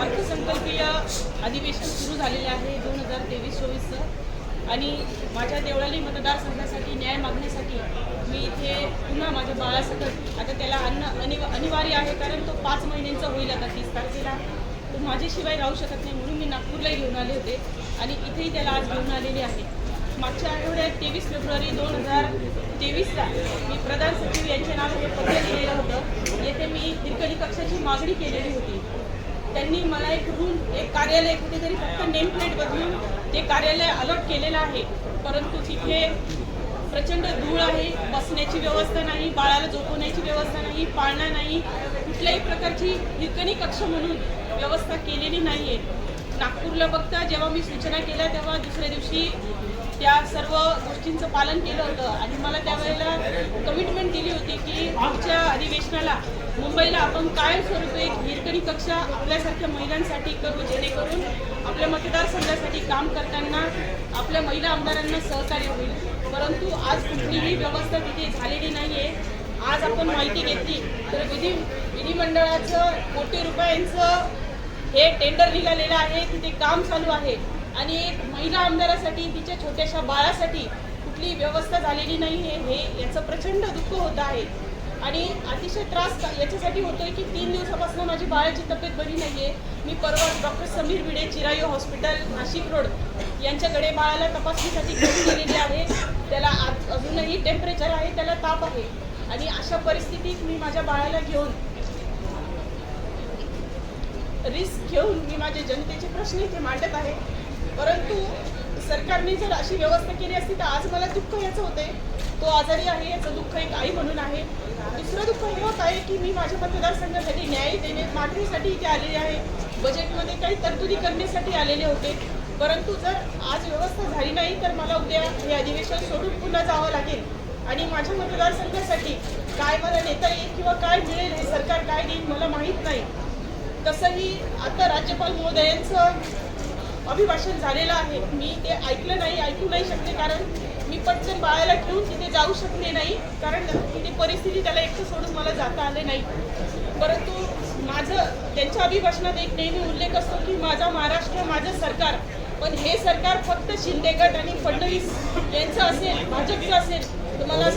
अर्थसंकल्पीय अधिवेशन सुरू झालेले आहे दोन हजार तेवीस चोवीसचं. आणि माझ्या देवळाली मतदारसंघासाठी न्याय मागण्यासाठी मी इथे पुन्हा माझ्या बाळासकट आता त्याला अन्न अनिव अनिवार्य आहे कारण तो पाच महिन्यांचा होईल आता तीस तारखेला. तो माझ्याशिवाय राहू शकत नाही म्हणून मी नागपूरलाही घेऊन आले होते आणि इथेही त्याला आज घेऊन आलेले आहे. मागच्या आठवड्यात तेवीस फेब्रुवारी दोन हजार तेवीसला मी प्रधान सचिव यांच्या नाव हे पत्र दिलेलं होतं. येथे मी हिरकणी कक्षाची मागणी केलेली होती. त्यांनी मला एक रूम एक कार्यालय कुठेतरी फक्त नेम प्लेट बदलून ते कार्यालय अलॉट केलेलं आहे. परंतु तिथे प्रचंड धूळ आहे बसण्याची व्यवस्था नाही बाळाला झोपवण्याची व्यवस्था नाही पाळणा नाही. कुठल्याही प्रकारची हिरकणी कक्ष म्हणून व्यवस्था केलेली नाही आहे नागपूरला बघता जेव्हा मी सूचना केल्या तेव्हा दुसऱ्या दिवशी त्या सर्व गोष्टींचं पालन केलं होतं. आणि मला त्यावेळेला कमिटमेंट दिली होती की पुढच्या अधिवेशनाला मुंबईला आपण काय कायमस्वरूपी एक हिरकणी कक्षा आपल्यासारख्या महिलांसाठी करू जेणेकरून आपल्या मतदारसंघासाठी काम करताना आपल्या महिला आमदारांना सहकार्य होईल. परंतु आज कुठलीही व्यवस्था तिथे झालेली नाही आहे आज आपण माहिती घेतली. तर विधी विधिमंडळाचं कोटी रुपयांचं हे टेंडर निघालेलं आहे. तिथे काम चालू आहे. आणि एक महिला आमदारासाठी तिच्या छोट्याशा बाळासाठी कुठली व्यवस्था झालेली नाही आहे हे याचं प्रचंड दुःख होत आहे. आणि अतिशय त्रास याच्यासाठी याच्यासाठी होतोय की तीन दिवसापासून माझी बाळाची तब्येत बरी नाही आहे मी परवा doctor Samir Bhide Chirayu hospital Nashik road यांच्याकडे बाळाला तपासणीसाठी घेऊन गेलेली आहे. त्याला आज अजूनही टेम्परेचर आहे त्याला ताप आहे. आणि अशा परिस्थितीत मी माझ्या बाळाला घेऊन रिस्क घेऊन मी माझे जनतेचे प्रश्न इथे मांडत आहे. परंतु सरकारने जर अशी व्यवस्था केली असती तर आज मला दुःख याचं होते. तो आजारी आहे याचं दुःख एक आई म्हणून आहे. दुसरं दुःख हे होत आहे की मी माझ्या मतदारसंघासाठी न्याय देणे मागणीसाठी इथे आलेले आहे. बजेटमध्ये काही तरतुदी करण्यासाठी आलेले होते. परंतु जर आज व्यवस्था झाली नाही तर मला उद्या हे अधिवेशन सोडून पुन्हा जावं लागेल. आणि माझ्या मतदारसंघासाठी काय मला नेता येईल किंवा काय मिळेल हे सरकार काय देईल मला माहीत नाही. तसंही आता राज्यपाल महोदयांचं अभिभाषण झालेलं आहे. मी ते ऐकलं नाही ऐकू नाही शकले कारण मी पटकन बाळाला घेऊन तिथे जाऊ शकले नाही. कारण तिथे परिस्थिती त्याला एकटं सोडून मला जाता आले नाही. परंतु माझं त्यांच्या अभिभाषणात एक नेहमी उल्लेख असतो की माझा महाराष्ट्र माझं सरकार. पण हे सरकार फक्त शिंदे गट आणि फडणवीस यांचं असेल भाजपचं असेल. तर मला